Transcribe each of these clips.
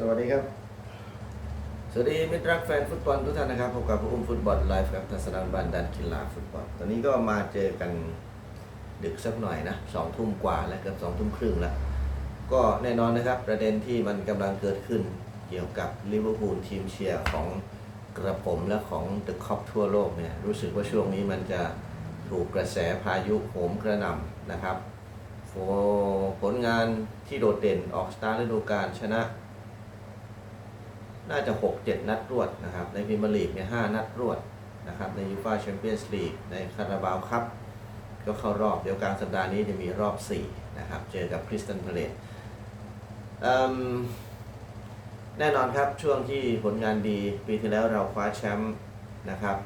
สวัสดีครับ สวัสดีมิตรรักแฟนฟุตบอลทุกท่านนะครับ พบกับผู้อุ้มฟุตบอลไลฟ์ครับทัศนันบันดันกีฬาฟุตบอล ตอนนี้ก็มาเจอกันดึกสักหน่อยนะสองทุ่มกว่าแล้วเกือบสองทุ่มครึ่งแล้ว ก็แน่นอนนะครับ ประเด็นที่มันกำลังเกิดขึ้น เกี่ยวกับลิเวอร์พูลทีมเชียร์ของกระผมและของเดอะคอปทั่วโลกเนี่ยรู้สึกว่าช่วงนี้มันจะถูกกระแสพายุโหมกระหน่ำนะครับผลงานที่โดดเด่นออกสตาร์ฤดูกาลชนะ น่าจะ 6-7 นัดรวดนะครับ ในพรีเมียร์ลีกเนี่ย5นัดรวดนะครับ ในยูฟาแชมเปี้ยนส์ลีกในคาราบาวคัพก็เข้ารอบเดี๋ยวกลางสัปดาห์นี้จะมีรอบ 4 นะครับ เจอกับคริสตันพาเลตแน่นอนครับช่วงที่ผลงานดีปีที่แล้วเราคว้าแชมป์นะครับ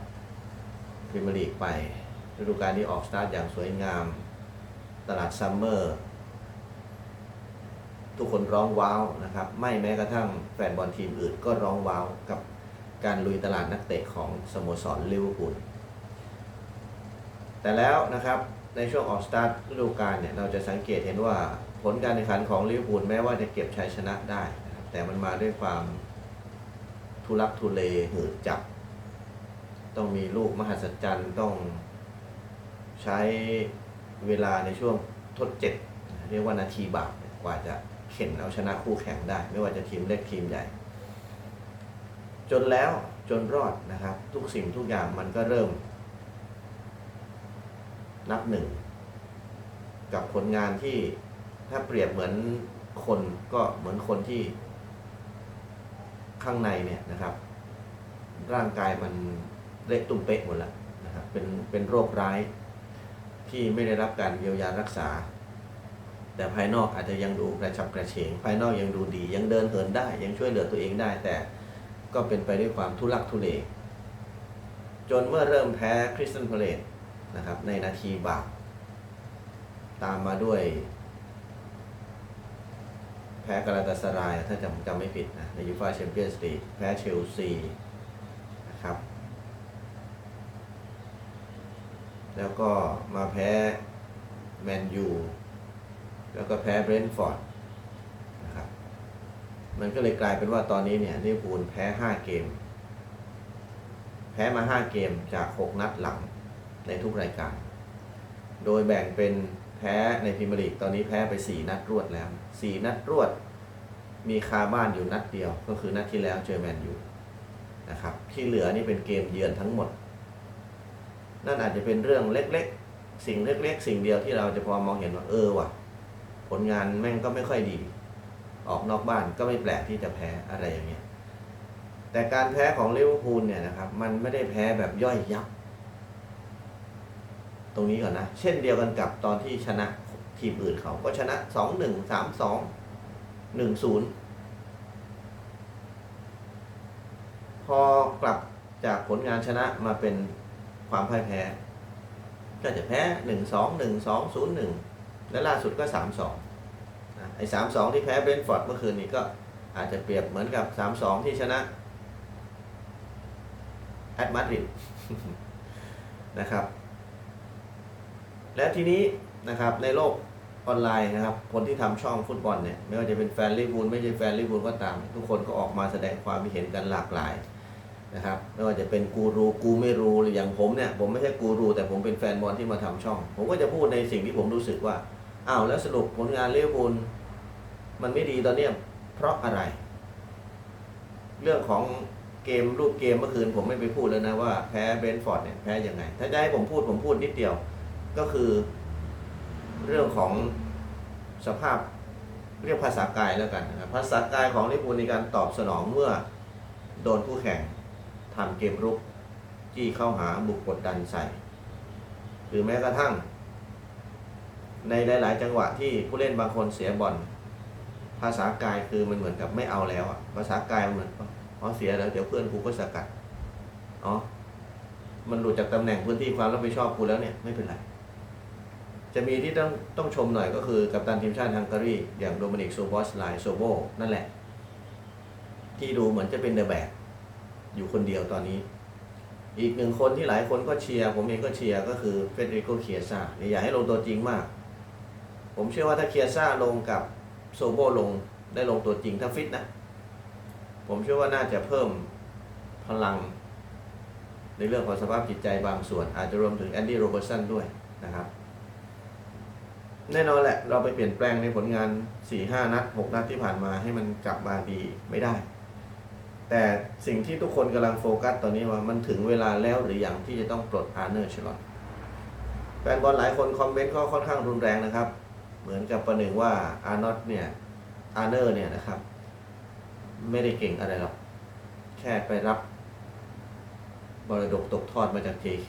พรีเมียร์ลีกไปฤดูกาลนี้ออกสตาร์ทอย่างสวยงาม ตลาดซัมเมอร์ ทุกคนร้องว้าวนะครับ ไม่แม้กระทั่งแฟนบอลทีมอื่นก็ร้องว้าวกับการลุยตลาดนักเตะของสโมสรลิเวอร์พูลแต่แล้วนะครับในช่วงออกสตาร์ทฤดูกาลเนี่ยเราจะสังเกตเห็นว่าผลการแข่งขันของลิเวอร์พูลแม้ว่าจะเก็บชัยชนะได้นะครับแต่มันมาด้วยความทุลักทุเลหืดจับ ต้องมีลูกมหัศจรรย์ต้องใช้เวลาในช่วงทดเจ็บ เรียกว่านาทีบาปกว่าจะ เข็นเอาชนะคู่แข่งได้ ไม่ว่าจะทีมเล็กทีมใหญ่ จนแล้วจนรอดนะครับ ทุกสิ่งทุกอย่างมันก็เริ่ม นับหนึ่ง กับผลงานที่ถ้าเปรียบเหมือนคนก็เหมือนคนที่ ข้างในเนี่ยนะครับ ร่างกายมันเละตุ้มเป๊ะหมดแล้วนะครับเป็นเป็นโรคร้ายที่ไม่ได้รับการเยียวยารักษา แต่ภายนอกอาจจะยังดูกระฉับกระเฉง ภายนอกยังดูดี ยังเดินเหินได้ ยังช่วยเหลือตัวเองได้ แต่ก็เป็นไปด้วยความทุลักทุเล จนเมื่อเริ่มแพ้คริสตันพเลตนะครับ ในนาทีบาปตามมาด้วย แพ้กาลาตาสราย ถ้าจำจำไม่ผิดนะ ในยูฟาแชมเปี้ยนส์ลีกแพ้เชลซีนะครับ แล้วก็มาแพ้แมนยู แล้วก็แพ้เบรนท์ฟอร์ดนะครับ มันก็เลยกลายเป็นว่าตอนนี้เนี่ยลิเวอร์พูลแพ้ 5 เกม แพ้มา 5 เกมจาก 6 นัดหลังในทุกรายการ โดยแบ่งเป็นแพ้ในพรีเมียร์ลีกตอนนี้แพ้ไป 4 นัดรวดแล้ว 4 นัดรวด มีคาบ้านอยู่นัดเดียว ก็คือนัดที่แล้วเจอแมนยูนะครับที่เหลือนี่เป็นเกมเยือนทั้งหมด นั่นอาจจะเป็นเรื่องเล็กๆ สิ่งเล็กๆ สิ่งเดียวที่เราจะพอมองเห็นว่าเออว่ะ ลงานแม่งก็ไม่ค่อยดี ออกนอกบ้านก็ไม่แปลกที่จะแพ้อะไรอย่างเงี้ยแต่การแพ้ของลิเวอร์พูลเนี่ยนะครับ มันไม่ได้แพ้แบบย่อยยับ ตรงนี้ก่อนนะ เช่นเดียวกันกับตอนที่ชนะทีมอื่นเขาก็ชนะสองหนึ่งสามสองหนึ่งศูนย์พอกลับจากผลงานชนะมาเป็นความพ่ายแพ้ ก็จะแพ้หนึ่งสองหนึ่งสองศูนย์หนึ่งและล่าสุดก็3 2นะ ไอ้สามสองที่แพ้เบรนท์ฟอร์ดเมื่อคืนนี้ก็อาจจะเปรียบเหมือนกับ3 2ที่ชนะแอตมาดริดนะครับ และทีนี้นะครับในโลกออนไลน์นะครับ คนที่ทำช่องฟุตบอลเนี่ยไม่ว่าจะเป็นแฟนลิเวอร์พูลไม่ใช่แฟนลิเวอร์พูลก็ตาม ทุกคนก็ออกมาแสดงความคิดเห็นกันหลากหลายนะครับไม่ว่าจะเป็นกูรูกูไม่รู้หรืออย่างผมเนี่ยผมไม่ใช่กูรูแต่ผมเป็นแฟนบอลที่มาทำช่อง ผมก็จะพูดในสิ่งที่ผมรู้สึกว่า อ้าวแล้วสรุปผลงานลิเวอร์พูลมันไม่ดีตอนเนี้ยเพราะอะไร เรื่องของเกมรูปเกมเมื่อคืนผมไม่ไปพูดแล้วนะว่าแพ้เบนท์ฟอร์ดเนี่ยแพ้ยังไง ถ้าจะให้ผมพูดผมพูดนิดเดียวก็คือ เรื่องของสภาพเรียกภาษากายแล้วกันนะครับภาษากายของลิบูลในการตอบสนองเมื่อโดนคู่แข่งทำเกมรุก จี้เข้าหาบุกกดดันใส่ หรือแม้กระทั่ง ในหลาย ๆ จังหวะที่ผู้เล่นบางคนเสียบอลภาษากายคือมันเหมือนกับไม่เอาแล้วอะภาษากายมันเหมือนอ๋อเสียแล้วเดี๋ยวเพื่อนกูก็สกัดอ๋อมันหลุดจากตำแหน่งพื้นที่ความรับผิดชอบกูแล้วเนี่ยไม่เป็นไร จะมีที่ต้องต้องชมหน่อยก็คือกัปตันทีมชาติฮังการีอย่างโดมินิกโซบอสไลโซโบนั่นแหละ ที่ดูเหมือนจะเป็นเดอะแบกอยู่คนเดียวตอนนี้ อีกหนึ่งคนที่หลายคนก็เชียร์ผมเองก็เชียร์ก็คือเฟเดริโกเคียซ่าอย่าให้ลงตัวจริงมาก ผมเชื่อว่าถ้าเคียซ่าลงกับโซโบลงได้ลงตัวจริงถ้าฟิตนะ ผมเชื่อว่าน่าจะเพิ่มพลัง ในเรื่องของสภาพจิตใจบางส่วน อาจจะรวมถึงแอนดี้โรเบอร์สันด้วยนะครับ แน่นอนแหละ เราไปเปลี่ยนแปลงในผลงาน 4-5 นัด 6 นัดที่ผ่านมาให้มันกลับมาดีไม่ได้ แต่สิ่งที่ทุกคนกำลังโฟกัสตอนนี้ว่ามันถึงเวลาแล้วหรือยังที่จะต้องปลดอาร์เนอร์ชลอตแฟนบอลหลายคนคอมเมนต์ก็ค่อนข้างรุนแรงนะครับ เหมือนกับประหนึ่งว่าอาร์นอตเนี่ยอาร์เนอร์เนี่ยนะครับ ไม่ได้เก่งอะไรหรอก แค่ไปรับบรดกตกทอดมาจาก JK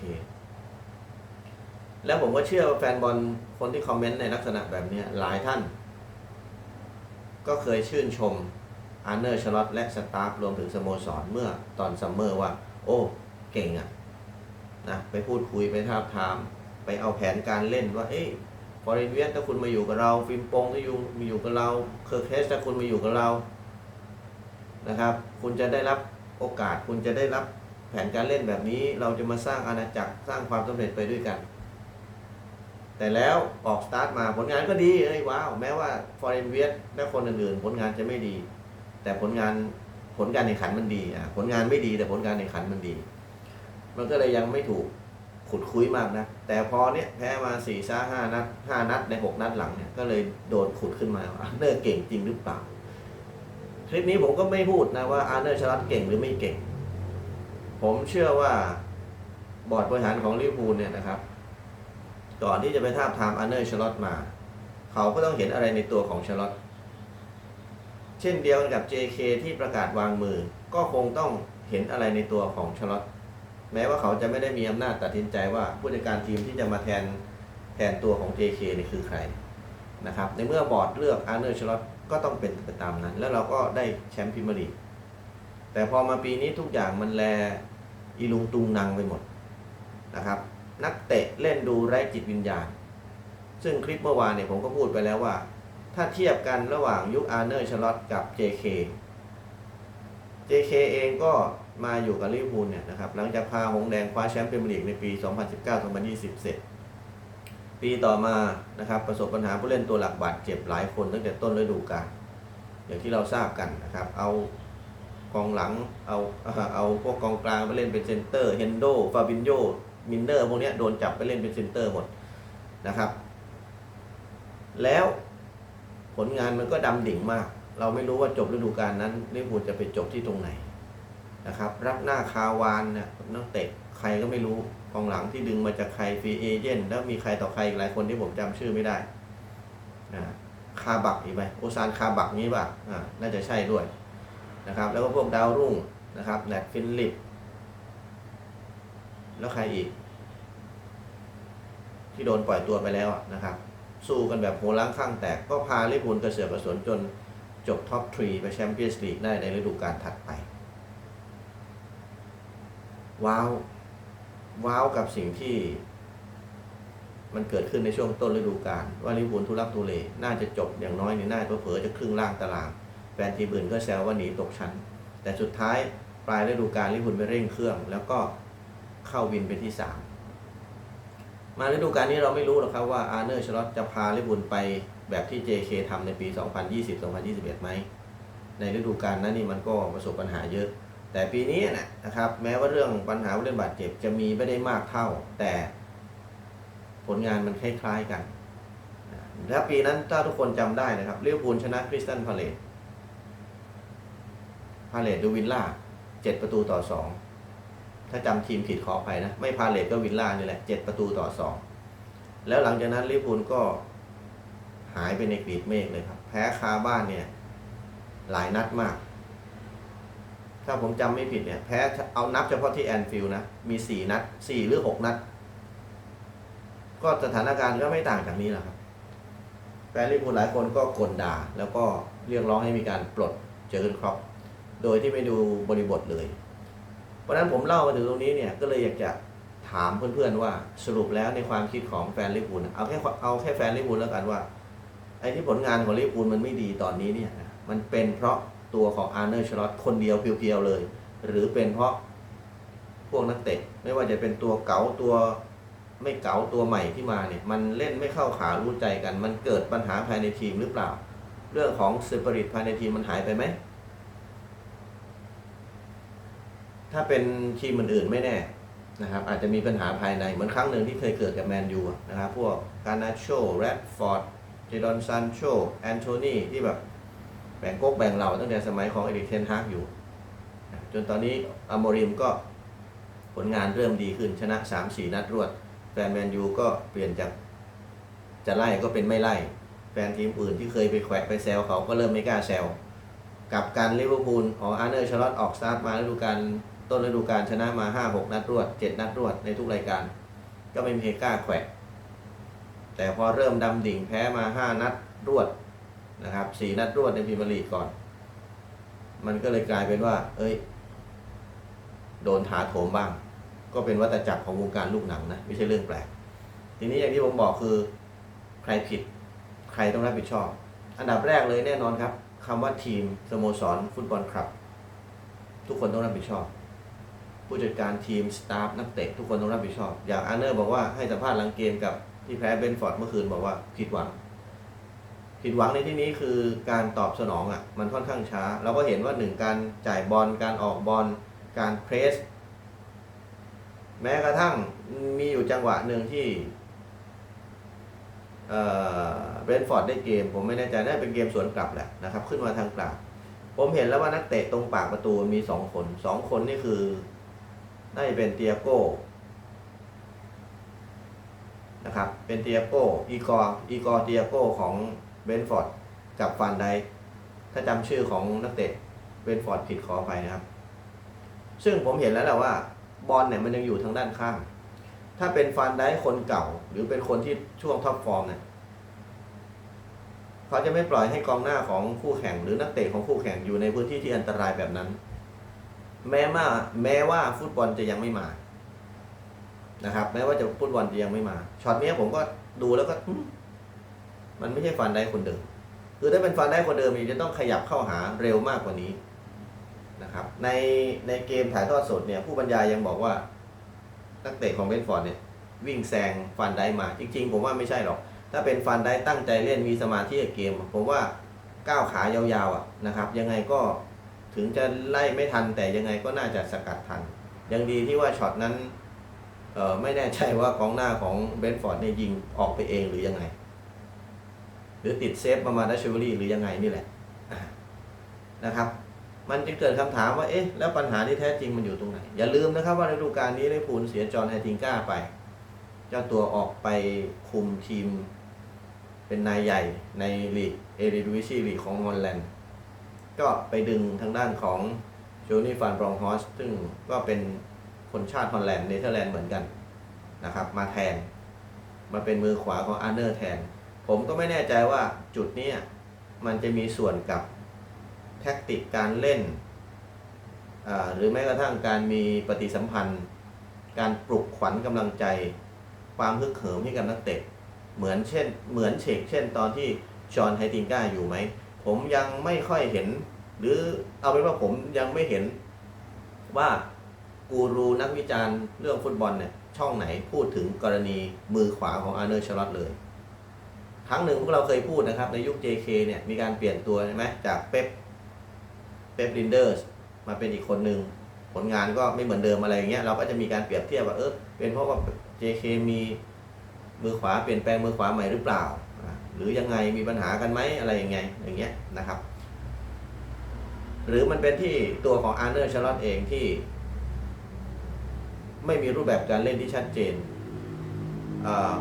แล้วผมก็เชื่อว่าแฟนบอลคนที่คอมเมนต์ในลักษณะแบบนี้หลายท่าน ก็เคยชื่นชมอาร์เนอร์ชลอตและสตาฟรวมถึงสโมสรเมื่อตอนซัมเมอร์ว่า โอ้ เก่งอะนะไปพูดคุยไปท้าทาม ไปเอาแผนการเล่นว่า เอ้ย ฟอร์เรนเวียถ้าคุณมาอยู่กับเรา ฟิล์มโปงถ้าอยู่มาอยู่กับเรา เคอร์เคสถ้าคุณมาอยู่กับเรา นะครับ คุณจะได้รับโอกาส คุณจะได้รับแผนการเล่นแบบนี้ เราจะมาสร้างอาณาจักร สร้างความสำเร็จไปด้วยกัน แต่แล้วออกสตาร์ทมาผลงานก็ดี เอ้ยว้าว แม้ว่าฟอร์เรนเวียและคนอื่นๆ ผลงานจะไม่ดี แต่ผลงานผลการแข่งขันมันดีอะผลงานไม่ดีแต่ผลการแข่งขันมันดี มันก็เลยยังไม่ถูก ขุดคุยมากนะ แต่พอเนี้ยแพ้มาสี่ซ่าห้านัดห้านัดในหกนัดหลังเนี่ย ก็เลยโดนขุดขึ้นมาว่าอาร์เนอร์เก่งจริงหรือเปล่า คลิปนี้ผมก็ไม่พูดนะว่าอาร์เนอร์ชลัดเก่งหรือไม่เก่ง ผมเชื่อว่าบอร์ดบริหารของลิเวอร์พูลเนี่ยนะครับ ก่อนที่จะไปทาบทามอาร์เนอร์ชลอตมา เขาก็ต้องเห็นอะไรในตัวของชลอตเช่นเดียวกันกับ JK ที่ประกาศวางมือ ก็คงต้องเห็นอะไรในตัวของชลอต แม้ว่าเขาจะไม่ได้มีอำนาจตัดสินใจว่าผู้จัดการทีมที่จะมาแทนแทนตัวของ JK นี่คือใครนะครับในเมื่อบอร์ดเลือกอาร์เนอร์ชลอตก็ต้องเป็นไปตามนั้น แล้วเราก็ได้แชมป์พรีเมียร์ลีกแต่พอมาปีนี้ทุกอย่างมันแลอีลุงตุงนางไปหมดนะครับ นักเตะเล่นดูไร้จิตวิญญาณ ซึ่งคลิปเมื่อวานเนี่ยผมก็พูดไปแล้วว่า ถ้าเทียบกันระหว่างยุคอาร์เนอร์ชลอตกับ JK JK เองก็ มาอยู่กับลิเวอร์พูลเนี่ยนะครับหลังจากพาหงแดงคว้าแชมป์พรีเมียร์ลีกในปี 2019-2020 เสร็จ ปีต่อมานะครับประสบปัญหาผู้เล่นตัวหลักบาดเจ็บหลายคนตั้งแต่ต้นฤดูกาลอย่างที่เราทราบกันนะครับ เอากองหลังเอาเอาพวกกองกลางไปเล่นเป็นเซนเตอร์เฮนโดฟาบินโยมินเนอร์พวกเนี้ยโดนจับไปเล่นเป็นเซนเตอร์หมดนะครับ แล้วผลงานมันก็ดำดิ่งมาก เราไม่รู้ว่าจบฤดูกาลนั้นลิเวอร์พูลจะไปจบที่ตรงไหน นะครับ รับหน้าคาวานเนี่ยนักเตะใครก็ไม่รู้กองหลังที่ดึงมาจากใครฟรีเอเจนต์แล้วมีใครต่อใครอีกหลายคนที่ผมจำชื่อไม่ได้นะคาบักอีกไหมโอซานคาบักนี้ป่ะอ่าน่าจะใช่ด้วยนะครับ แล้วก็พวกดาวรุ่งนะครับแนทฟินลิปแล้วใครอีก ที่โดนปล่อยตัวไปแล้วนะครับ สู้กันแบบโหล้างข้างแตกก็พาลิเวอร์พูลกระเสือกกระสนจนจบท็อปทรีไปแชมเปี้ยนส์ลีกได้ในฤดูกาลถัดไป ว้าวว้าวกับสิ่งที่ มันเกิดขึ้นในช่วงต้นฤดูกาลว่าลิเวอร์พูลทุลักทุเลน่าจะจบอย่างน้อยในี่น่าจะเผลอจะครึ่งล่างตารางแฟนทีมอื่นก็แซวว่าหนีตกชั้น แต่สุดท้ายปลายฤดูกาลลิเวอร์พูลไปเร่งเครื่อง แล้วก็เข้าวินเป็นที่สามมาฤดูกาลนี้เราไม่รู้หรอกครับว่าอาร์เนอร์ชลอตจะพาลิเวอร์พูลไปแบบที่ JK ทำในปี 2020-2021ไหมในฤดูกาลนั้นนี่มันก็ประสบปัญหาเยอะ แต่ปีนี้นะครับ แม้ว่าเรื่องปัญหาผู้เล่นบาดเจ็บจะมีไม่ได้มากเท่า แต่ผลงานมันคล้ายๆกันและปีนั้นถ้าทุกคนจำได้นะครับลิเวอร์พูลชนะคริสตันพาเลตพาเลตดูวินล่าเจ็ดประตูต่อสองถ้าจำทีมผิดขออภัยนะ ไม่พาเลตก็วิลล่านี่แหละเจ็ดประตูต่อสองแล้วหลังจากนั้นลิเวอร์พูลก็หายไปในกรีบเมฆเลยครับ แพ้คาบ้านเนี่ย หลายนัดมาก ถ้าผมจำไม่ผิดเนี่ย แพ้เอานับเฉพาะที่แอนฟิลนะ มีสี่นัดสี่หรือหกนัด ก็สถานการณ์ก็ไม่ต่างจากนี้แหละครับแฟนลิเวอร์พูลหลายคนก็กลด่า แล้วก็เรียกร้องให้มีการปลดเจอร์เกนครอปโดยที่ไม่ดูบริบทเลย เพราะนั้นผมเล่ามาถึงตรงนี้เนี่ยก็เลยอยากจะถามเพื่อนๆว่าสรุปแล้วในความคิดของแฟนลิเวอร์พูลเอาแค่เอาแค่แฟนลิเวอร์พูลแล้วกันว่าไอ้ที่ผลงานของลิเวอร์พูลมันไม่ดีตอนนี้เนี่ยมันเป็นเพราะ ตัวของอาร์เนอร์ชลอตคนเดียวเพียวๆเลย หรือเป็นเพราะพวกนักเตะไม่ว่าจะเป็นตัวเก๋าตัวไม่เก๋าตัวใหม่ที่มาเนี่ย มันเล่นไม่เข้าขารู้ใจกัน มันเกิดปัญหาภายในทีมหรือเปล่า เรื่องของสปิริตภายในทีมมันหายไปไหมถ้าเป็นทีมอื่นๆไม่แน่นะครับ อาจจะมีปัญหาภายในเหมือนครั้งหนึ่งที่เคยเกิดกับแมนยูนะครับ พวกการนาโชแรดฟอร์ดเจดอนซันโชแอนโทนีที่แบบ บ่งก๊กแบ่งเหล่าตั้งแต่สมัยของเอริกเทนฮากอยู่ จนตอนนี้อโมริมก็ผลงานเริ่มดีขึ้นชนะ 3-4 นัดรวด แฟนแมนยูก็เปลี่ยนจากจะไล่ก็เป็นไม่ไล่ แฟนทีมอื่นที่เคยไปแขวะไปแซวเขาก็เริ่มไม่กล้าแซวกับการลิเวอร์พูลของอาร์เนอร์ชาร์ลอตออกสตาร์ทมาฤดูกาลต้นฤดูกาลชนะมา 5-6 นัดรวด 7 นัดรวดในทุกรายการ ก็ไม่มีใครกล้าแขวะแต่พอเริ่มดำดิ่งแพ้มา 5 นัดรวด นะครับ4นัดรวดในพรีเมียร์ลีกก่อน มันก็เลยกลายเป็นว่า เอ้ย โดนถาโถมบ้าง ก็เป็นวัฏจักรของวงการลูกหนังนะ ไม่ใช่เรื่องแปลก ทีนี้อย่างที่ผมบอกคือใครผิด ใครต้องรับผิดชอบ อันดับแรกเลยแน่นอนครับคำว่าทีมสโมสรฟุตบอลคลับ ทุกคนต้องรับผิดชอบ ผู้จัดการทีมสตาฟนักเตะทุกคนต้องรับผิดชอบ อย่างอาร์เนอร์บอกว่าให้สัมภาษณ์หลังเกมกับที่แพ้เบนฟอร์ดเมื่อคืนบอกว่าผิดหวัง ผิดหวังในที่นี้คือการตอบสนองอะมันค่อนข้างช้า เราก็เห็นว่าหนึ่งการจ่ายบอลการออกบอลการเพรส แม้กระทั่งมีอยู่จังหวะหนึ่งที่เบรนฟอร์ดได้เกม ผมไม่แน่ใจน่าจะเป็นเกมสวนกลับแหละนะครับ ขึ้นมาทางกลับผมเห็นแล้วว่านักเตะตรงปากประตูมีสองคนสองคนนี่คือน่าจะเป็นเตียโก้นะครับเป็นเตียโก้อีกออีกอเตียโก้ของ เบนฟอร์ดกับฟันไดถ้าจำชื่อของนักเตะเบนฟอร์ดผิดขอไปนะครับ ซึ่งผมเห็นแล้วแหละว่าบอลเนี่ยมันยังอยู่ทางด้านข้าง ถ้าเป็นฟันได้คนเก่า หรือเป็นคนที่ช่วงท็อปฟอร์มเนี่ยเขาจะไม่ปล่อยให้กองหน้าของคู่แข่ง หรือนักเตะของคู่แข่งอยู่ในพื้นที่ที่อันตรายแบบนั้น แม้ว่าแม้ว่าฟุตบอลจะยังไม่มานะครับ แม้ว่าจะฟุตบอลจะยังไม่มาช็อตนี้ผมก็ดูแล้วก็ มันไม่ใช่ฟันได้คนเดิม คือถ้าเป็นฟันได้คนเดิมนี่จะต้องขยับเข้าหาเร็วมากกว่านี้นะครับในในเกมถ่ายทอดสดเนี่ยผู้บรรยายยังบอกว่านักเตะของเบนฟอร์ดเนี่ยวิ่งแซงฟันได้มา จริง ๆ ผมว่าไม่ใช่หรอก ถ้าเป็นฟันได้ตั้งใจเล่นมีสมาธิกับเกม ผมว่าก้าวขายาวๆอะนะครับ ยังไงก็ถึงจะไล่ไม่ทันแต่ยังไงก็น่าจะสกัดทัน ยังดีที่ว่าช็อตนั้นเออไม่แน่ใจว่ากองหน้าของเบนฟอร์ดเนี่ยยิงออกไปเองหรือยังไง หรือติดเซฟประมาณดัชเวอรี่หรือยังไงนี่แหละนะครับ มันจึงเกิดคำถามว่าเอ๊ะแล้วปัญหาที่แท้จริงมันอยู่ตรงไหน อย่าลืมนะครับว่าในฤดูกาลนี้ลิเลพูลเสียจอห์นแฮติงก้าไป เจ้าตัวออกไปคุมทีม เป็นนายใหญ่ในลีกเอเรดิวิซีลีกของฮอลแลนด์ก็ไปดึงทางด้านของโจนี่ฟานบรองฮอสซึ่งก็เป็นคนชาติฮอลแลนด์เนเธอร์แลนด์เหมือนกันนะครับ มาแทน มาเป็นมือขวาของอาร์เนอร์แทน ผมก็ไม่แน่ใจว่าจุดนี้มันจะมีส่วนกับแท็กติกการเล่น หรือแม้กระทั่งการมีปฏิสัมพันธ์ การปลุกขวัญกำลังใจ ความฮึกเหิมให้กับนักเตะเหมือนเช่นเหมือนเชกเช่นตอนที่ชอนไฮติงก้าอยู่ไหม ผมยังไม่ค่อยเห็น หรือเอาเป็นว่าผมยังไม่เห็นว่ากูรูนักวิจารณ์เรื่องฟุตบอลเนี่ยช่องไหนพูดถึงกรณีมือขวาของอาร์เนอร์ชาร์ลอตเลย ครั้งหนึ่งพวกเราเคยพูดนะครับ ในยุค JK เนี่ยมีการเปลี่ยนตัวใช่ไหมจากเป๊ปเป๊ปลินเดอร์สมาเป็นอีกคนหนึ่งผลงานก็ไม่เหมือนเดิมอะไรอย่างเงี้ยเราก็จะมีการเปรียบเทียบว่าเออเป็นเพราะว่า JK มีมือขวาเปลี่ยนแปลงมือขวาใหม่หรือเปล่า หรือยังไงมีปัญหากันไหมอะไรยังไงอย่างเงี้ยนะครับ หรือมันเป็นที่ตัวของอาร์เนอร์ชาร์ลอตเองที่ ไม่มีรูปแบบการเล่นที่ชัดเจน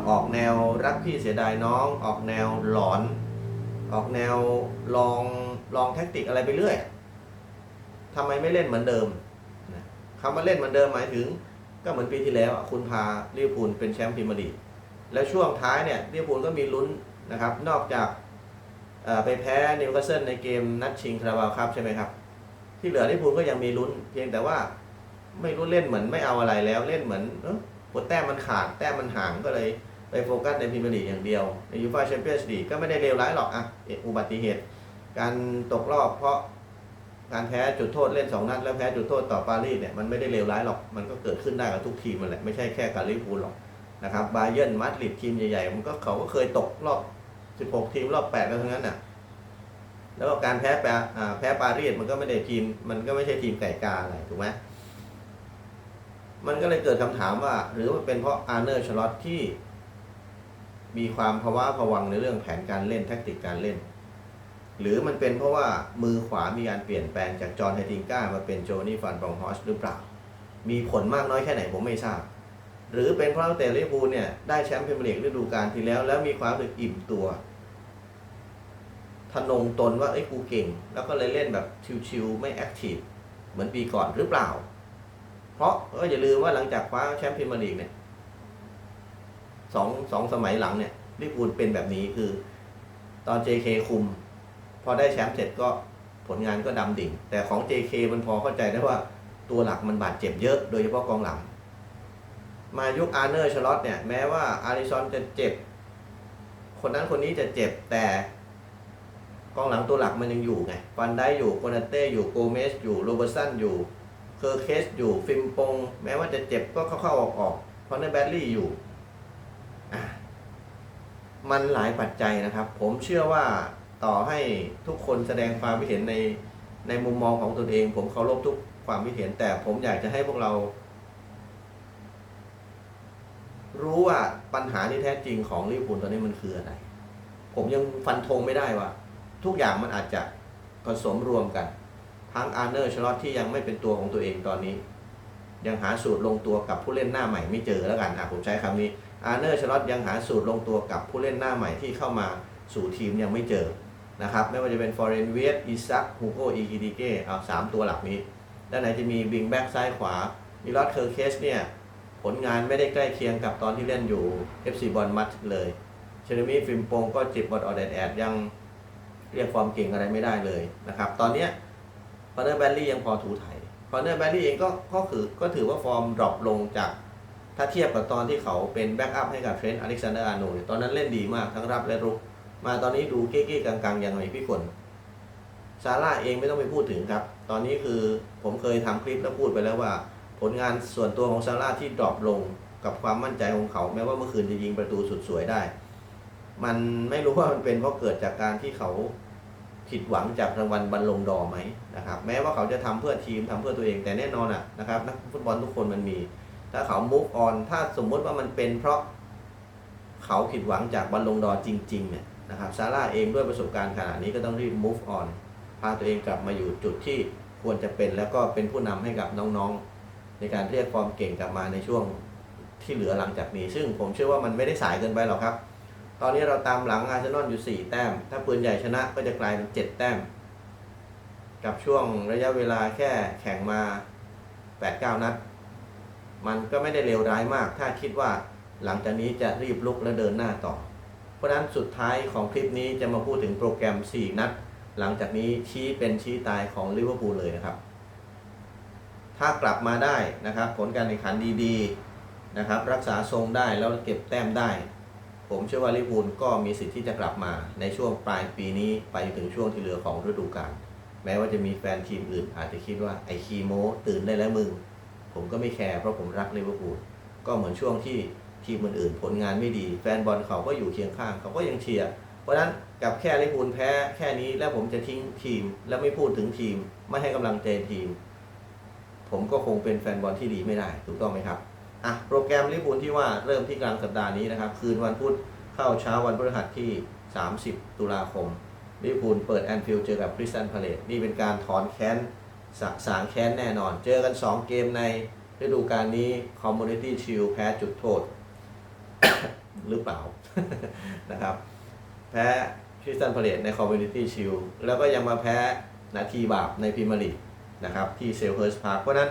ออกแนวรักพี่เสียดายน้อง ออกแนวหลอน ออกแนวลองลองแท็กติกอะไรไปเรื่อยทำไมไม่เล่นเหมือนเดิมคำว่าเล่นเหมือนเดิมหมายถึง ก็เหมือนปีที่แล้วคุณพาลิเวอร์พูลเป็นแชมป์พรีเมียร์ลีกแล้วช่วงท้ายเนี่ยลิเวอร์พูลก็มีลุ้นนะครับ นอกจากไปแพ้นิวคาสเซิลในเกมนัดชิงคาราบาวครับใช่ไหมครับ ที่เหลือลิเวอร์พูลก็ยังมีลุ้น เพียงแต่ว่าไม่รู้เล่นเหมือนไม่เอาอะไรแล้วเล่นเหมือนเผลแต้มมันขาดแต้มมันห่างก็เลยไปโฟกัสในพรีเมียร์ลีกอย่างเดียว ในยูฟ่าแชมเปี้ยนส์ลีกก็ไม่ได้เลวร้ายหรอกอะอุบัติเหตุ การตกรอบเพราะการแพ้จุดโทษเล่นสองนัด แล้วแพ้จุดโทษต่อปารีสเนี่ยมันไม่ได้เลวร้ายหรอก มันก็เกิดขึ้นได้กับทุกทีมมันแหละ ไม่ใช่แค่กับลิเวอร์พูลหรอกนะครับบาเยิร์นมาดริดทีมใหญ่ๆมันก็เขาก็เคยตกรอบ 16 ทีมรอบ 8 แล้วทั้งนั้นน่ะแล้วก็การแพ้แพ้ปารีสมันก็ไม่ได้ทีมมันก็ไม่ใช่ทีมไก่กาอะไรถูกไหม มันก็เลยเกิดคำถามว่า หรือมันเป็นเพราะอาร์เนอร์ชลอตที่ มีความภาวะผวังในเรื่องแผนการเล่นแทคติกการเล่น หรือมันเป็นเพราะว่ามือขวามีการเปลี่ยนแปลงจากจอห์นไฮติงก้ามาเป็นโจนี่ฟันบองฮอสหรือเปล่า มีผลมากน้อยแค่ไหนผมไม่ทราบ หรือเป็นเพราะตั้งแต่ลิเวอร์พูลเนี่ยได้แชมป์พรีเมียร์ลีกฤดูกาลที่แล้ว แล้วมีความรู้สึกอิ่มตัวทะนงตนว่าเอ้ยกูเก่ง แล้วก็เลยเล่นแบบชิวๆไม่แอคทีฟเหมือนปีก่อนหรือเปล่า เพราะก็อย่าลืมว่าหลังจากคว้าแชมป์พรีเมียร์ลีกเนี่ยสองสองสมัยหลังเนี่ยลิเวอร์พูลเป็นแบบนี้คือ ตอน JK คุม พอได้แชมป์เสร็จก็ผลงานก็ดำดิ่ง แต่ของ JK มันพอเข้าใจได้ว่าตัวหลักมันบาดเจ็บเยอะโดยเฉพาะกองหลัง มายุคอาร์เนอร์ชลอตเนี่ยแม้ว่าอาริซอนจะเจ็บ คนนั้นคนนี้จะเจ็บแต่กองหลังตัวหลักมันยังอยู่ไงฟันได้อยู่โคนาเต้อยู่โกเมสอยู่โรเบอร์สันอยู่ เคอร์เคสอยู่ฟิมปง แม้ว่าจะเจ็บก็เข้าๆออกออกๆเพราะในแบดลี่อยู่ มันหลายปัจจัยนะครับ ผมเชื่อว่าต่อให้ทุกคนแสดงความคิดเห็นในในมุมมองของตนเอง ผมเคารพทุกความคิดเห็น แต่ผมอยากจะให้พวกเรา รู้ว่าปัญหาที่แท้จริงของลิเวอร์พูลตอนนี้มันคืออะไร ผมยังฟันธงไม่ได้ว่า ทุกอย่างมันอาจจะผสมรวมกัน ทั้งอาร์เนอร์ชลอตที่ยังไม่เป็นตัวของตัวเองตอนนี้ ยังหาสูตรลงตัวกับผู้เล่นหน้าใหม่ไม่เจอแล้วกันอะผมใช้คำนี้อาร์เนอร์ชลอตยังหาสูตรลงตัวกับผู้เล่นหน้าใหม่ที่เข้ามาสู่ทีมยังไม่เจอนะครับไม่ว่าจะเป็นฟอร์เรนเวียสอิซักฮูโกอีกิดิเก้เอาสามตัวหลักนี้ ด้านไหนจะมีวิงแบ็กซ้ายขวามีลอตเคอร์เคสเนี่ยผลงานไม่ได้ใกล้เคียงกับตอนที่เล่นอยู่ FC บอลมัดเลยเชอร์มีฟิมโปงก็จิบบอลออเดแอดแอดยังเรียกความเก่งอะไรไม่ได้เลยนะครับ ตอนเนี้ย คอนเนอร์แบลลี่ยังพอถูไถคอนเนอร์แบลลี่เองก็ก็คือก็ถือว่าฟอร์มดรอปลงจากถ้าเทียบกับตอนที่เขาเป็นแบ็กอัพให้กับเทรนต์อเล็กซานเดอร์อาร์โนลด์ตอนนั้นเล่นดีมากทั้งรับและรุก มาตอนนี้ดูเก้ๆกังๆยังไงพี่คนซาร่าเองไม่ต้องไปพูดถึงครับ ตอนนี้คือผมเคยทำคลิปแล้วพูดไปแล้วว่า ผลงานส่วนตัวของซาร่าที่ดรอปลงกับความมั่นใจของเขา แม้ว่าเมื่อคืนจะยิงประตูสุดสวยได้ มันไม่รู้ว่ามันเป็นเพราะเกิดจากการที่เขา ผิดหวังจากรางวัลบอลลงดอไหมนะครับ แม้ว่าเขาจะทำเพื่อทีมทำเพื่อตัวเองแต่แน่นอนอะนะครับ นักฟุตบอลทุกคนมันมี ถ้าเขา move on ถ้าสมมติว่ามันเป็นเพราะเขาผิดหวังจากบอลลงดอจริงๆเนี่ยนะครับซาร่าเองด้วยประสบการณ์ขนาดนี้ก็ต้องรีบ move on พาตัวเองกลับมาอยู่จุดที่ควรจะเป็นแล้วก็เป็นผู้นำให้กับน้องๆ ในการเรียกความเก่งกลับมาในช่วงที่เหลือหลังจากนี้ ซึ่งผมเชื่อว่ามันไม่ได้สายเกินไปหรอกครับ ตอนนี้เราตามหลังอาร์เซนอลอยู่ 4 แต้ม ถ้าปืนใหญ่ชนะก็จะกลายเป็น 7 แต้ม กับช่วงระยะเวลาแค่แข่งมา 8-9 นัด มันก็ไม่ได้เลวร้ายมาก ถ้าคิดว่าหลังจากนี้จะรีบลุกและเดินหน้าต่อ เพราะนั้นสุดท้ายของคลิปนี้จะมาพูดถึงโปรแกรม 4 นัด หลังจากนี้ชี้เป็นชี้ตายของลิเวอร์พูลเลยนะครับ ถ้ากลับมาได้นะครับ ผลการแข่งขันดีๆนะครับ รักษาทรงได้แล้วเก็บแต้มได้ ผมเชื่อว่าลิเวอร์พูลก็มีสิทธิ์ที่จะกลับมาในช่วงปลายปีนี้ไปถึงช่วงที่เหลือของฤดูกาลแม้ว่าจะมีแฟนทีมอื่น อาจจะคิดว่าไอคีโมตื่นได้แล้วมึง ผมก็ไม่แคร์เพราะผมรักลิเวอร์พูลก็เหมือนช่วงที่ทีมอื่นๆผลงานไม่ดี แฟนบอลเขาก็อยู่เคียงข้างเขาก็ยังเชียร์เพราะนั้นกับแค่ลิเวอร์พูลแพ้แค่นี้แล้วผมจะทิ้งทีม แล้วไม่พูดถึงทีม ไม่ให้กำลังใจทีม ผมก็คงเป็นแฟนบอลที่ดีไม่ได้ ถูกต้องไหมครับ อะโปรแกรมลิเวอร์พูลที่ว่าเริ่มที่กลางสัปดาห์นี้นะครับ คืนวันพุธเข้าเช้าวันพฤหัสที่ 30 ตุลาคมลิเวอร์พูลเปิดแอนฟิลด์เจอกับคริสตันพาเลตนี่เป็นการถอนแค้นสสางแค้นแน่นอน เจอกัน 2 เกมในฤดูกาลนี้คอมมูนิตี้ชิลแพ้จุดโทษ หรือเปล่านะครับ แพ้คริสตันพาเลตในคอมมูนิตี้ชิลแล้วก็ยังมาแพ้นาทีบาปในพรีเมียร์ลีกนะครับ ที่เซลเฮิร์สพาร์คเพราะนั้น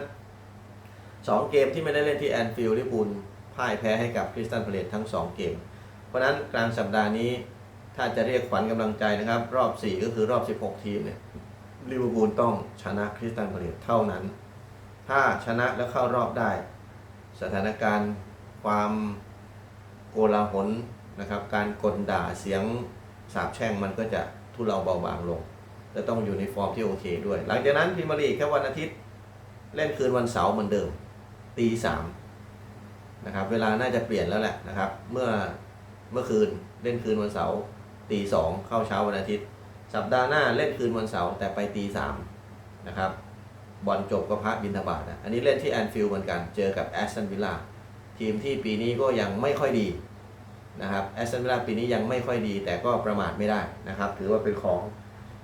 2 เกมที่ไม่ได้เล่นที่แอนฟิลด์ลิเวอร์พูลพ่ายแพ้ให้กับคริสตันพาเลตทั้ง 2 เกม เพราะนั้นกลางสัปดาห์นี้ถ้าจะเรียกขวัญกำลังใจนะครับ รอบ 4 ก็คือรอบ 16 ทีมเนี่ยลิเวอร์พูลต้องชนะคริสตันพาเลตเท่านั้น ถ้าชนะแล้วเข้ารอบได้ สถานการณ์ความโกลาหลนะครับ การกลด่าเสียงสาบแช่งมันก็จะทุเลาเบาบางลง และต้องอยู่ในฟอร์มที่โอเคด้วย หลังจากนั้นพรีเมียร์ลีแค่วันอาทิตย์ เล่นคืนวันเสาร์เหมือนเดิม ตีสามนะครับเวลาน่าจะเปลี่ยนแล้วแหละนะครับ เมื่อเมื่อคืนเล่นคืนวันเสาร์ตีสองเข้าเช้าวันอาทิตย์ สัปดาห์หน้าเล่นคืนวันเสาร์แต่ไปตีสามนะครับบอลจบก็พระบินทบาทนะอันนี้เล่นที่แอนฟิลด์เหมือนกันเจอกับแอสตันวิลล่าทีมที่ปีนี้ก็ยังไม่ค่อยดีนะครับแอสตันวิลล่าปีนี้ยังไม่ค่อยดี แต่ก็ประมาทไม่ได้นะครับ ถือว่าเป็นของ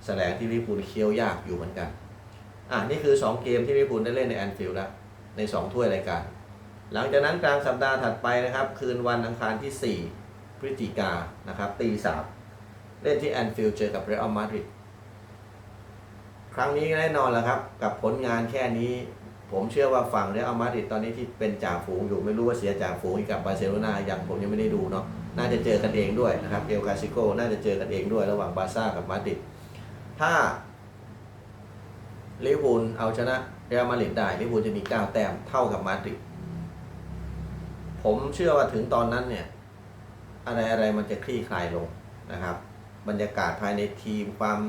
แสลงที่ลิเวอร์พูลเคี้ยวยากอยู่เหมือนกันอะนี่คือ 2 เกมที่ลิเวอร์พูลได้เล่นในแอนฟิลด์แล้ว ใน 2 ถ้วยรายการ หลังจากนั้นกลางสัปดาห์ถัดไปนะครับ คืนวันอังคารที่ 4 พฤศจิกานะครับตีสามเล่นที่แอนฟิลด์เจอกับเรอัลมาดริดครั้งนี้แน่นอนแล้วครับ กับผลงานแค่นี้ ผมเชื่อว่าฝั่งเรอัลมาดริดตอนนี้ที่เป็นจ่าฝูงอยู่ไม่รู้ว่าเสียจ่าฝูงกับบาร์เซโลนาอย่างผมยังไม่ได้ดูเนาะน่าจะเจอกันเองด้วยนะครับเอลกาซิโกน่าจะเจอกันเองด้วยระหว่างบาร์ซ่ากับมาดริดถ้าลิเวอร์พูลเอาชนะ เรอัลมาดริดได้ลิเวอร์พูลจะมี 9 แต้มเท่ากับมาดริดผมเชื่อว่าถึงตอนนั้นเนี่ย อะไรอะไรมันจะคลี่คลายลงนะครับ บรรยากาศภายในทีมความ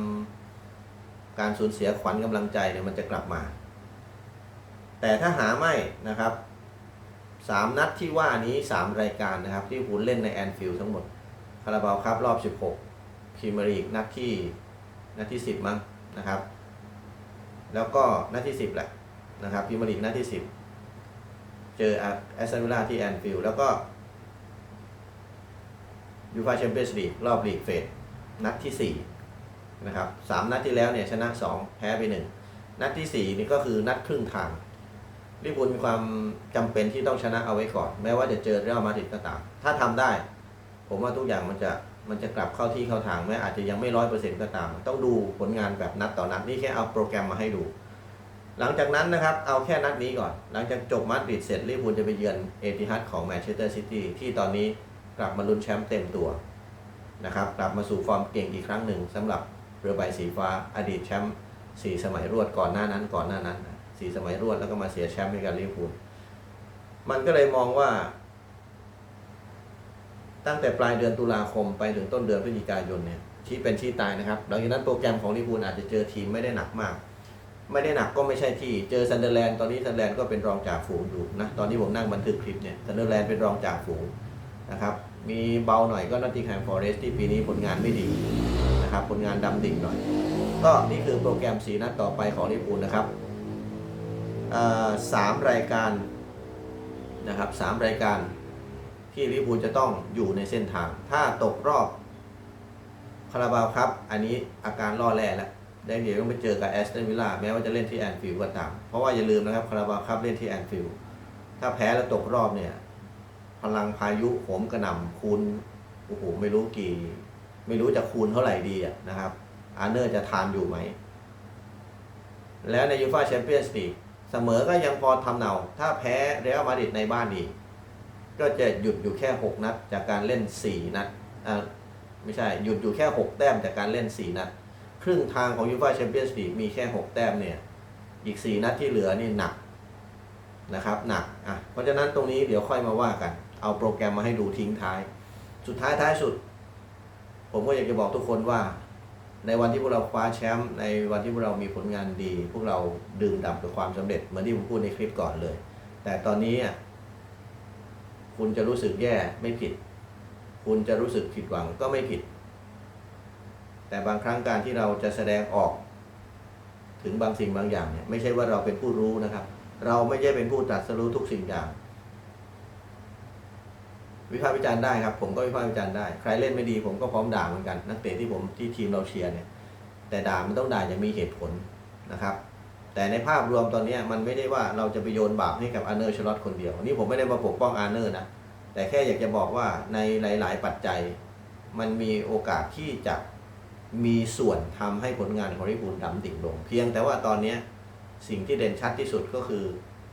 การสูญเสียขวัญกำลังใจเนี่ยมันจะกลับมา แต่ถ้าหาไม่นะครับสามนัดที่ว่านี้สามรายการนะครับ ที่พูเล่นในแอนฟิลด์ทั้งหมดคาราบาวครับรอบ 16พรีเมียร์ลีกนัดที่นัดที่ 10 มั้งนะครับ แล้วก็นัดที่ 10 แหละนะครับพรีเมียร์ลีกนัดที่ 10 เจอแอสตันวิลล่าที่แอนฟิลด์แล้วก็ยูฟาแชมเปี้ยนส์ลีกรอบลีกเฟสนัดที่ 4 นะครับสามนัดที่แล้วเนี่ยชนะ 2 แพ้ไป 1 นัดที่ 4 นี่ก็คือนัดครึ่งทางลิเวอร์พูลมีความจำเป็นที่ต้องชนะเอาไว้ก่อน แม้ว่าจะเจอเรอัลมาดริดก็ตาม ถ้าทำได้ ผมว่าทุกอย่างมันจะ มันจะกลับเข้าที่เข้าทางแม้อาจจะยังไม่ร้อยเปอร์เซ็นต์ก็ตาม ต้องดูผลงานแบบนัดต่อนัดนี่แค่เอาโปรแกรมมาให้ดู หลังจากนั้นนะครับ เอาแค่นัดนี้ก่อน หลังจากจบมาดริดเสร็จลิเวอร์พูลจะไปเยือนเอติฮัดของแมนเชสเตอร์ซิตี้ที่ตอนนี้กลับมาลุ้นแชมป์เต็มตัวนะครับกลับมาสู่ฟอร์มเก่งอีกครั้งหนึ่งสำหรับเรือใบสีฟ้าอดีตแชมป์สี่สมัยรวดก่อนหน้านั้นก่อนหน้านั้นสี่สมัยรวดแล้วก็มาเสียแชมป์ให้กับลิเวอร์พูลมันก็เลยมองว่า ตั้งแต่ปลายเดือนตุลาคมไปถึงต้นเดือนพฤศจิกายนเนี่ยที่เป็นที่ตายนะครับหลังจากนั้นโปรแกรมของลิพูลอาจจะเจอทีมไม่ได้หนักมาก ไม่ได้หนักก็ไม่ใช่ที่เจอซันเดอร์แลนด์ตอนนี้ซันเดอร์แลนด์ก็เป็นรองจ่าฝูงอยู่นะตอนที่ผมนั่งบันทึกคลิปเนี่ยซันเดอร์แลนด์เป็นรองจ่าฝูงนะครับมีเบาหน่อยก็นอตติงแฮมฟอเรสต์ที่ปีนี้ผลงานไม่ดีนะครับผลงานดำดิ่งหน่อย ก็นี่คือโปรแกรมสีนัดต่อไปของลิพูลนะครับอ่าสามรายการนะครับสามรายการ ที่ลิเวอร์พูลจะต้องอยู่ในเส้นทาง ถ้าตกรอบคาราบาวครับ อันนี้อาการล่อแร่แล้วได้เดี๋ยวต้องไปเจอกับแอสตันวิลล่าแม้ว่าจะเล่นที่แอนฟิลด์ก็ตาม เพราะว่าอย่าลืมนะครับคาราบาวครับเล่นที่แอนฟิลด์ถ้าแพ้แล้วตกรอบเนี่ย พลังพายุโหมกระหน่ำคูณโอ้โหไม่รู้กี่ ไม่รู้จะคูณเท่าไหร่ดีอะนะครับอาร์เนอร์จะทานอยู่ไหม แล้วในยูฟ่าแชมเปี้ยนส์ลีกเสมอก็ยังพอทำเนา ถ้าแพ้เรอัลมาดริดในบ้านอีก ก็จะหยุดอยู่แค่ 6 นัด จากการเล่น 4 นัดอ่าไม่ใช่หยุดอยู่แค่ 6 แต้มจากการเล่น 4 นัด ครึ่งทางของยูฟ่าแชมเปี้ยนส์ลีกมีแค่ 6 แต้มเนี่ย อีก 4 นัดที่เหลือนี่หนักนะครับหนักอะเพราะฉะนั้นตรงนี้เดี๋ยวค่อยมาว่ากัน เอาโปรแกรมมาให้ดูทิ้งท้าย สุดท้ายท้ายสุด ผมก็อยากจะบอกทุกคนว่า ในวันที่พวกเราคว้าแชมป์ในวันที่พวกเรามีผลงานดี พวกเราดื่มด่ำกับความสำเร็จเหมือนที่ผมพูดในคลิปก่อนเลย แต่ตอนนี้อะ คุณจะรู้สึกแย่ไม่ผิด คุณจะรู้สึกผิดหวังก็ไม่ผิด แต่บางครั้งการที่เราจะแสดงออก ถึงบางสิ่งบางอย่างเนี่ยไม่ใช่ว่าเราเป็นผู้รู้นะครับ เราไม่ใช่เป็นผู้ตรัสรู้ทุกสิ่งอย่าง วิพากษ์วิจารณ์ได้ครับ ผมก็วิพากษ์วิจารณ์ได้ ใครเล่นไม่ดีผมก็พร้อมด่าเหมือนกัน นักเตะที่ผมที่ทีมเราเชียร์เนี่ย แต่ด่ามันต้องด่าอย่างมีเหตุผลนะครับ แต่ในภาพรวมตอนนี้มันไม่ได้ว่าเราจะไปโยนบาปให้กับอาร์เนอร์ชลอตคนเดียว นี่ผมไม่ได้มาปกป้องอาร์เนอร์นะ แต่แค่อยากจะบอกว่าในหลาย ๆ ปัจจัย มันมีโอกาสที่จะมีส่วนทำให้ผลงานของลิเวอร์พูลดำดิ่งลง เพียงแต่ว่าตอนนี้สิ่งที่เด่นชัดที่สุดก็คือ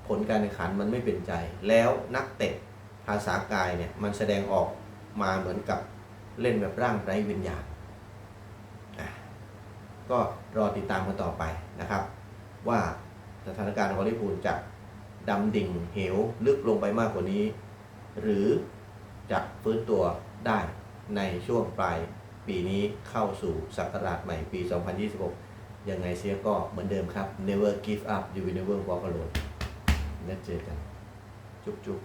ผลการแข่งขันมันไม่เป็นใจ แล้วนักเตะภาษากายเนี่ยมันแสดงออกมาเหมือนกับเล่นแบบร่างไร้วิญญาณก็รอติดตามกันต่อไปนะครับ ว่าสถานการณ์ของลิเวอร์พูลจะดำดิ่งเหวลึกลงไปมากกว่านี้ หรือจะฟื้นตัวได้ในช่วงปลายปีนี้เข้าสู่ศักราชใหม่ปี 2026 ยังไงเสียก็เหมือนเดิมครับ never give up you will never walk alone แล้วเจอกัน จุ๊บจุ๊บ